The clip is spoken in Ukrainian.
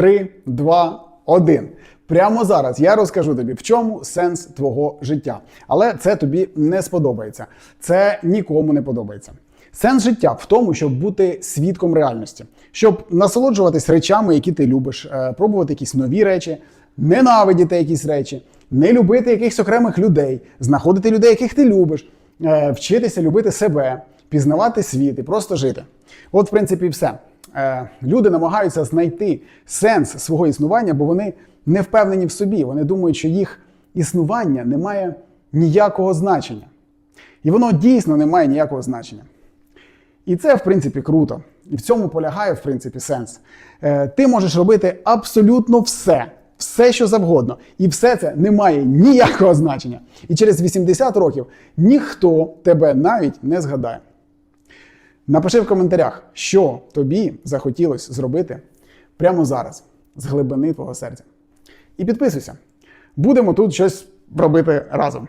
3, 2, 1. Прямо зараз я розкажу тобі, в чому сенс твого життя. Але це тобі не сподобається. Це нікому не подобається. Сенс життя в тому, щоб бути свідком реальності, щоб насолоджуватись речами, які ти любиш, е, пробувати якісь нові речі, ненавидіти якісь речі, не любити якихось окремих людей, знаходити людей, яких ти любиш, е, вчитися любити себе, пізнавати світ і просто жити. От, в принципі, все. Е, Люди намагаються знайти сенс свого існування, бо вони не впевнені в собі. Вони думають, що їх існування не має ніякого значення. І воно дійсно не має ніякого значення. І це, в принципі, круто. І в цьому полягає, в принципі, сенс. Е, ти можеш робити абсолютно все, все, що завгодно. І все це не має ніякого значення. І через 80 років ніхто тебе навіть не згадає. Напиши в коментарях, що тобі захотілося зробити прямо зараз, з глибини твого серця. І підписуйся. Будемо тут щось робити разом.